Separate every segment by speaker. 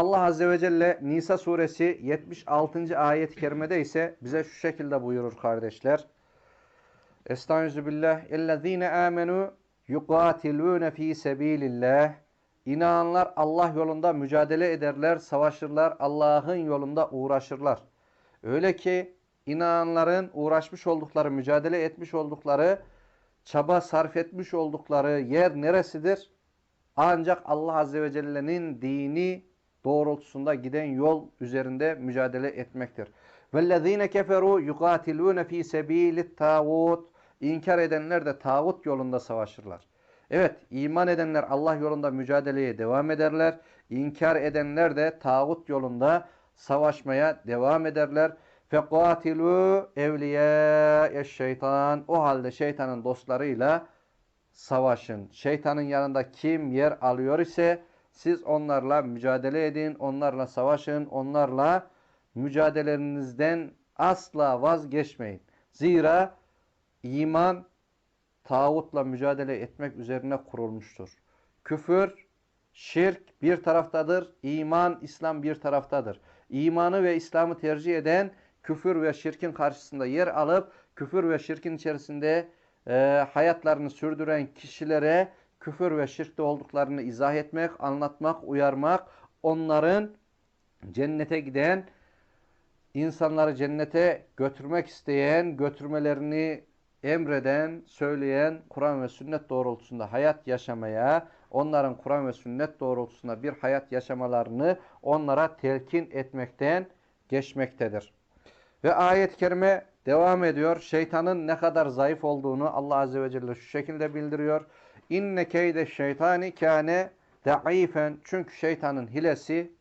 Speaker 1: Allah Azze ve Celle Nisa suresi 76. ayet-i kerimede ise bize şu şekilde buyurur kardeşler. Estağfirullah. Ellezine amenu yuqatilune fi sebilillah. İnananlar Allah yolunda mücadele ederler, savaşırlar, Allah'ın yolunda uğraşırlar. Öyle ki inananların uğraşmış oldukları, mücadele etmiş oldukları, çaba sarf etmiş oldukları yer neresidir? Ancak Allah Azze ve Celle'nin dini doğrultusunda giden yol üzerinde mücadele etmektir. وَالَّذ۪ينَ كَفَرُوا يُقَاتِلُونَ ف۪ي سَب۪يلِ التَّاغُوتِ İnkar edenler de tağut yolunda savaşırlar. Evet, iman edenler Allah yolunda mücadeleye devam ederler. İnkar edenler de tağut yolunda savaşmaya devam ederler. فَقَاتِلُوا اَوْلِيَاءَ şeytan O halde şeytanın dostlarıyla savaşın. Şeytanın yanında kim yer alıyor ise siz onlarla mücadele edin, onlarla savaşın, onlarla mücadelelerinizden asla vazgeçmeyin. Zira iman tağutla mücadele etmek üzerine kurulmuştur. Küfür, şirk bir taraftadır, iman, İslam bir taraftadır. İmanı ve İslam'ı tercih eden küfür ve şirkin karşısında yer alıp küfür ve şirkin içerisinde e, hayatlarını sürdüren kişilere küfür ve şirkte olduklarını izah etmek, anlatmak, uyarmak, onların cennete giden, insanları cennete götürmek isteyen, götürmelerini emreden, söyleyen, Kur'an ve sünnet doğrultusunda hayat yaşamaya, onların Kur'an ve sünnet doğrultusunda bir hayat yaşamalarını onlara telkin etmekten geçmektedir. Ve ayet-i kerime devam ediyor. Şeytanın ne kadar zayıf olduğunu Allah Azze ve Celle şu şekilde bildiriyor. İnne keyde şeytani kâne da'ifen. Çünkü şeytanın hilesi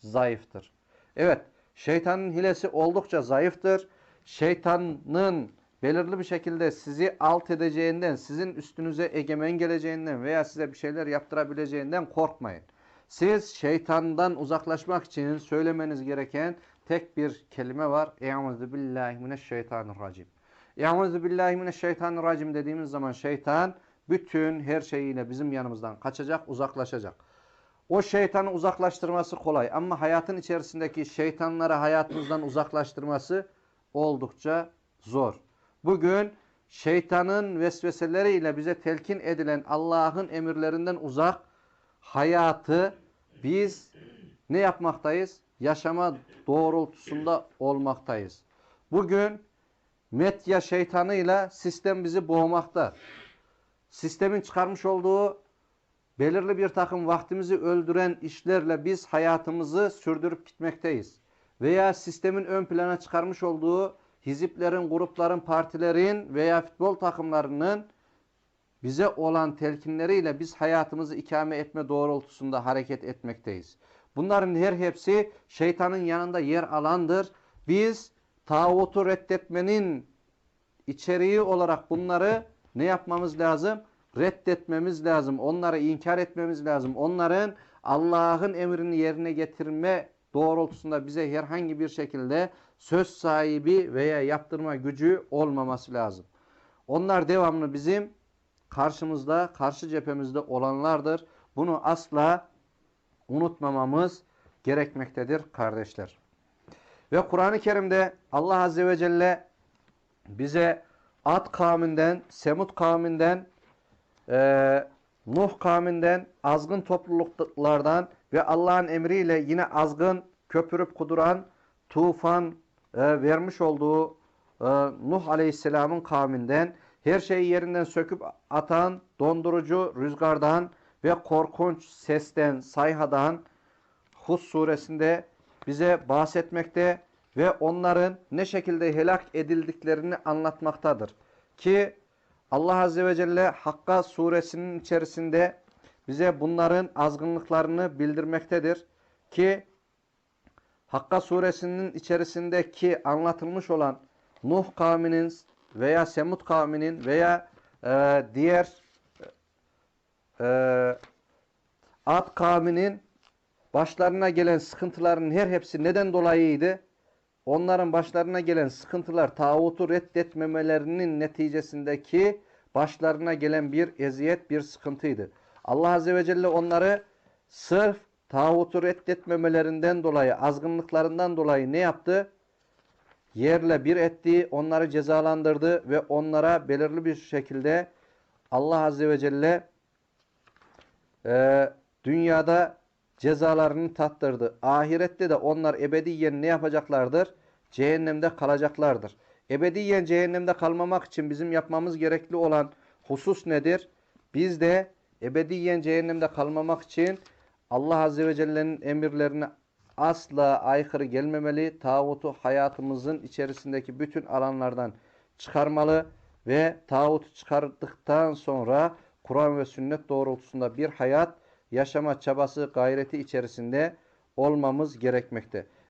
Speaker 1: zayıftır. Evet, şeytanın hilesi oldukça zayıftır. Şeytanın belirli bir şekilde sizi alt edeceğinden, sizin üstünüze egemen geleceğinden veya size bir şeyler yaptırabileceğinden korkmayın. Siz şeytandan uzaklaşmak için söylemeniz gereken tek bir kelime var. Eûzü billahi mineşşeytanirracim. Eûzü billahi mineşşeytanirracim dediğimiz zaman şeytan bütün her şeyiyle bizim yanımızdan kaçacak, uzaklaşacak. O şeytanı uzaklaştırması kolay ama hayatın içerisindeki şeytanları hayatımızdan uzaklaştırması oldukça zor. Bugün şeytanın vesveseleriyle bize telkin edilen Allah'ın emirlerinden uzak hayatı biz ne yapmaktayız? Yaşama doğrultusunda olmaktayız. Bugün medya şeytanıyla sistem bizi boğmakta. Sistemin çıkarmış olduğu belirli bir takım vaktimizi öldüren işlerle biz hayatımızı sürdürüp gitmekteyiz. Veya sistemin ön plana çıkarmış olduğu hiziplerin, grupların, partilerin veya futbol takımlarının bize olan telkinleriyle biz hayatımızı ikame etme doğrultusunda hareket etmekteyiz. Bunların her hepsi şeytanın yanında yer alandır. Biz tağutu reddetmenin içeriği olarak bunları ne yapmamız lazım? Reddetmemiz lazım. Onları inkar etmemiz lazım. Onların Allah'ın emrini yerine getirme doğrultusunda bize herhangi bir şekilde söz sahibi veya yaptırma gücü olmaması lazım. Onlar devamlı bizim karşımızda, karşı cephemizde olanlardır. Bunu asla unutmamamız gerekmektedir kardeşler. Ve Kur'an-ı Kerim'de Allah Azze ve Celle bize Ad kavminden, Semud kavminden, e, Nuh kavminden, azgın topluluklardan ve Allah'ın emriyle yine azgın, köpürüp kuduran, tufan e, vermiş olduğu e, Nuh Aleyhisselam'ın kavminden, her şeyi yerinden söküp atan, dondurucu rüzgardan ve korkunç sesten, sayhadan Hud suresinde bize bahsetmekte ve onların ne şekilde helak edildiklerini anlatmaktadır. Ki Allah Azze ve Celle Hakka suresinin içerisinde bize bunların azgınlıklarını bildirmektedir. Ki Hakka suresinin içerisindeki anlatılmış olan Nuh kavminin veya Semud kavminin veya e, diğer e, Ad kavminin başlarına gelen sıkıntıların her hepsi neden dolayıydı? Onların başlarına gelen sıkıntılar tağutu reddetmemelerinin neticesindeki başlarına gelen bir eziyet, bir sıkıntıydı. Allah Azze ve Celle onları sırf tağutu reddetmemelerinden dolayı, azgınlıklarından dolayı ne yaptı? Yerle bir etti, onları cezalandırdı ve onlara belirli bir şekilde Allah Azze ve Celle e, dünyada cezalarını tattırdı. Ahirette de onlar ebediyen ne yapacaklardır? Cehennemde kalacaklardır. Ebediyen cehennemde kalmamak için bizim yapmamız gerekli olan husus nedir? Biz de ebediyen cehennemde kalmamak için Allah Azze ve Celle'nin emirlerine asla aykırı gelmemeli. Tağutu hayatımızın içerisindeki bütün alanlardan çıkarmalı ve tağutu çıkardıktan sonra Kur'an ve sünnet doğrultusunda bir hayat yaşama çabası, gayreti içerisinde olmamız gerekmekte.